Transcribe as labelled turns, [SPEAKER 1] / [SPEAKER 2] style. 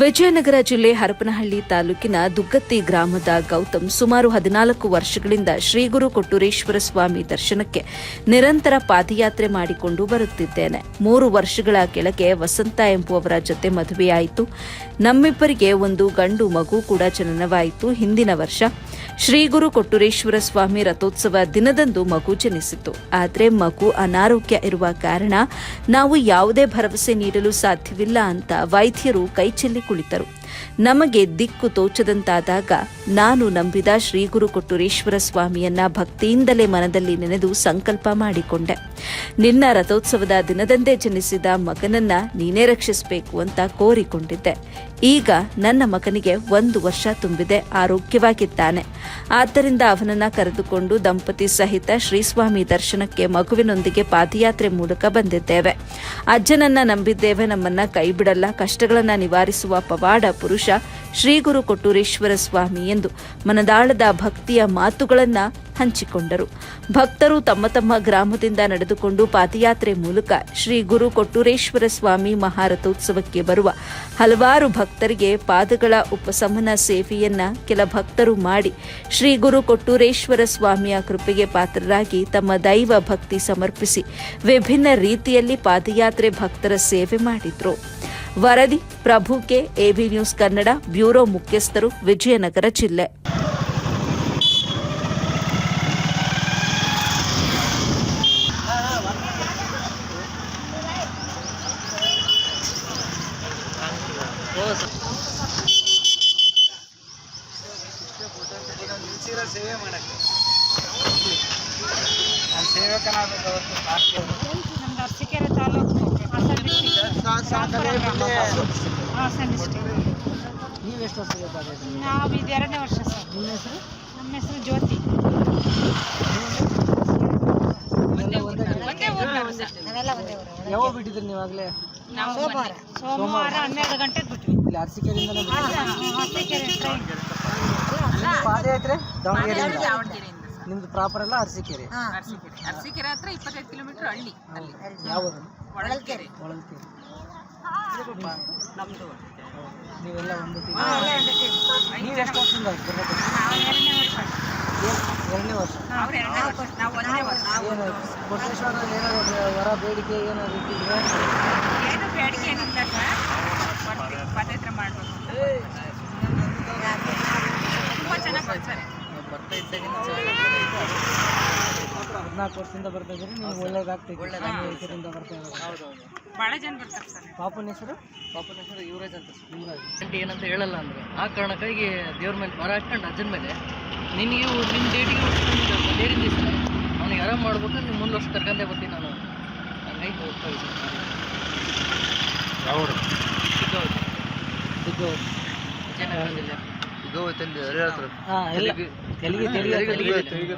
[SPEAKER 1] ವಿಜಯನಗರ ಜಿಲ್ಲೆ ಹರಪನಹಳ್ಳಿ ತಾಲೂಕಿನ ದುಗ್ಗತ್ತಿ ಗ್ರಾಮದ ಗೌತಮ್ ಸುಮಾರು ಹದಿನಾಲ್ಕು ವರ್ಷಗಳಿಂದ ಶ್ರೀಗುರು ಕೊಟ್ಟೂರೇಶ್ವರ ಸ್ವಾಮಿ ದರ್ಶನಕ್ಕೆ ನಿರಂತರ ಪಾದಯಾತ್ರೆ ಮಾಡಿಕೊಂಡು ಬರುತ್ತಿದ್ದೇನೆ. ಮೂರು ವರ್ಷಗಳ ಕೆಳಗೆ ವಸಂತ ಎಂಬುವವರ ಜೊತೆ ಮದುವೆಯಾಯಿತು. ನಮ್ಮಿಬ್ಬರಿಗೆ ಒಂದು ಗಂಡು ಮಗು ಕೂಡ ಜನನವಾಯಿತು. ಹಿಂದಿನ ವರ್ಷ ಶ್ರೀಗುರು ಕೊಟ್ಟೂರೇಶ್ವರ ಸ್ವಾಮಿ ರಥೋತ್ಸವ ದಿನದಂದು ಮಗು ಜನಿಸಿತು. ಆದರೆ ಮಗು ಅನಾರೋಗ್ಯ ಇರುವ ಕಾರಣ ನಾವು ಯಾವುದೇ ಭರವಸೆ ನೀಡಲು ಸಾಧ್ಯವಿಲ್ಲ ಅಂತ ವೈದ್ಯರು ಕೈಚೆಲ್ಲಿ ಕುಳಿತರು. ನಮಗೆ ದಿಕ್ಕು ತೋಚದಂತಾದಾಗ ನಾನು ನಂಬಿದ ಶ್ರೀಗುರು ಕೊಟ್ಟೂರೇಶ್ವರ ಸ್ವಾಮಿಯನ್ನ ಭಕ್ತಿಯಿಂದಲೇ ಮನದಲ್ಲಿ ನೆನೆದು ಸಂಕಲ್ಪ ಮಾಡಿಕೊಂಡೆ. ನಿನ್ನ ರಥೋತ್ಸವದ ದಿನದಂದೇ ಜನಿಸಿದ ಮಗನನ್ನ ನೀನೇ ರಕ್ಷಿಸಬೇಕು ಅಂತ ಕೋರಿಕೊಂಡಿದ್ದೆ. ಈಗ ನನ್ನ ಮಗನಿಗೆ ಒಂದು ವರ್ಷ ತುಂಬಿದೆ, ಆರೋಗ್ಯವಾಗಿದ್ದಾನೆ. ಆದ್ದರಿಂದ ಅವನನ್ನ ಕರೆದುಕೊಂಡು ದಂಪತಿ ಸಹಿತ ಶ್ರೀಸ್ವಾಮಿ ದರ್ಶನಕ್ಕೆ ಮಗುವಿನೊಂದಿಗೆ ಪಾದಯಾತ್ರೆ ಮೂಲಕ ಬಂದಿದ್ದೇವೆ. ಅಜ್ಜನನ್ನ ನಂಬಿದ್ದೇವೆ, ನಮ್ಮನ್ನ ಕೈಬಿಡಲ್ಲ, ಕಷ್ಟಗಳನ್ನ ನಿವಾರಿಸುವ ಪವಾಡ ಪುರುಷ ಶ್ರೀ ಗುರು ಕೊಟ್ಟೂರೇಶ್ವರ ಸ್ವಾಮಿ ಎಂದು ಮನದಾಳದ ಭಕ್ತಿಯ ಮಾತುಗಳನ್ನ ಹಂಚಿಕೊಂಡರು. ಭಕ್ತರು ತಮ್ಮ ತಮ್ಮ ಗ್ರಾಮದಿಂದ ನಡೆದುಕೊಂಡು ಪಾದಯಾತ್ರೆ ಮೂಲಕ ಶ್ರೀ ಗುರು ಕೊಟ್ಟೂರೇಶ್ವರ ಸ್ವಾಮಿ ಮಹಾರಥೋತ್ಸವಕ್ಕೆ ಬರುವ ಹಲವಾರು ಭಕ್ತರಿಗೆ ಪಾದಗಳ ಉಪಸಮನ ಸೇವೆಯನ್ನ ಕೆಲ ಭಕ್ತರು ಮಾಡಿ ಶ್ರೀ ಗುರು ಕೊಟ್ಟೂರೇಶ್ವರ ಸ್ವಾಮಿಯ ಕೃಪೆಗೆ ಪಾತ್ರರಾಗಿ ತಮ್ಮ ದೈವ ಭಕ್ತಿ ಸಮರ್ಪಿಸಿ ವಿಭಿನ್ನ ರೀತಿಯಲ್ಲಿ ಪಾದಯಾತ್ರೆ ಭಕ್ತರ ಸೇವೆ ಮಾಡಿದ್ರು. ವರದಿ Prabhu K AB news Kannada bureau ಮುಖ್ಯಸ್ಥರು ವಿಜಯನಗರ ಜಿಲ್ಲೆ
[SPEAKER 2] ನಿಲ್ಸಿರೋ ಸೇವೆ ಮಾಡಕ್ಕೆ ನಾನು ನೀವು ಎಷ್ಟು ವರ್ಷ ಬೇಕಾಗಿದೆ
[SPEAKER 3] ನಾವು ಇದು ಎರಡನೇ ವರ್ಷ ಸರ್.
[SPEAKER 2] ನಿಮ್ಮ ಹೆಸರು?
[SPEAKER 3] ನಮ್ಮ ಹೆಸರು ಜ್ಯೋತಿ.
[SPEAKER 2] ಯಾವಾಗ ಬಿಟ್ಟಿದ್ರಿ ನೀವಾಗಲೇ
[SPEAKER 3] ಸೋಮವಾರ. ಸೋಮವಾರ ಹನ್ನೆರಡು ಗಂಟೆಗೆ ಬಿಟ್ವಿ.
[SPEAKER 2] ಇಲ್ಲಿ ಪಾದಯಾತ್ರೆ? ದಾವಣಗೆರೆ ನಿಮ್ದು ಪ್ರಾಪರ್ ಎಲ್ಲ ಅರಸಿಕೆರೆ?
[SPEAKER 4] ಅರಸಿಕೆರೆ. ಹತ್ರ ಇಪ್ಪತ್ತೈದು ಕಿಲೋಮೀಟರ್ ಹಳ್ಳಿ ಅಲ್ಲಿ.
[SPEAKER 2] ಯಾವುದು
[SPEAKER 4] ಹೊಳಲ್ಕೆರೆ.
[SPEAKER 2] ಹೊಳಲ್ಕೆರೆ.
[SPEAKER 4] ನಮ್ದು
[SPEAKER 2] ನೀವೆಲ್ಲ ಒಂದು ನೀವು ಎಷ್ಟು ವರ್ಷದಿಂದ ಬರಬೇಕು
[SPEAKER 3] ಎರಡನೇ ವರ್ಷ
[SPEAKER 2] ಏನಾದ್ರು ವರ ಬೇಡಿಕೆ ಏನಾದ್ರು ಇಟ್ಟಿದ್ರೆ
[SPEAKER 4] ಏನು ಬೇಡಿಕೆ ಏನಿಲ್ಲ ಸರ್ ಪಾದಯಾತ್ರೆ ಮಾಡಬೇಕು ತುಂಬ ಚೆನ್ನಾಗಿ ಬರ್ತಾರೆ
[SPEAKER 2] ಹದಿನಾಲ್ಕು ವರ್ಷದಿಂದ ಬರ್ತಾ ಇದ್ದೀರಿ ನೀವು ಒಳ್ಳೇದಾಗ್ತೈತೆ ಒಳ್ಳೇದಾಗ್ತೈತೆ ಬರ್ತಾ ಇರೋದು.
[SPEAKER 4] ಭಾಳ ಜನ ಬರ್ತಾರೆ ಸರ್.
[SPEAKER 2] ಪಾಪನ ಹೆಸರು?
[SPEAKER 5] ಪಾಪನ ಹೆಸರು ಯುವರಾಜ್ ಅಂತ.
[SPEAKER 2] ಯುವರಾಜ್.
[SPEAKER 5] ಗಂಟೆ ಏನಂತ ಹೇಳಲ್ಲ ಅಂದ್ರೆ ಆ ಕಾರಣಕ್ಕಾಗಿ ದೇವ್ರ ಮೇಲೆ ಬರ ಹಾಕೊಂಡು ಅಜ್ಜನ ಮೇಲೆ ನಿನಗೆ ನಿಮ್ಮ ಡೇಟಿಗೆ ಡೇರಿನ ದಿವಸ ಅವ್ನಿಗೆ ಆರಾಮ್ ಮಾಡ್ಬೇಕು ನೀವು ಮುಂದೆ ವರ್ಷ ಕರ್ಕೊಂಡೇ ಬರ್ತೀನಿ ನಾನು. ಹಂಗಾಗಿ ಹೋಗ್ತಾ ಇದ್ದೀನಿ ಚಿಕ್ಕವ್ರು.
[SPEAKER 2] ದಿಗ್ಗವರು
[SPEAKER 5] ವಿಜಯನಗರ ಜಿಲ್ಲೆ
[SPEAKER 2] ತೆಲಿಗೆ ತೆಲಿಗೆ ತೆಲಿಗೆ
[SPEAKER 5] ತೆಲಿಗೆ.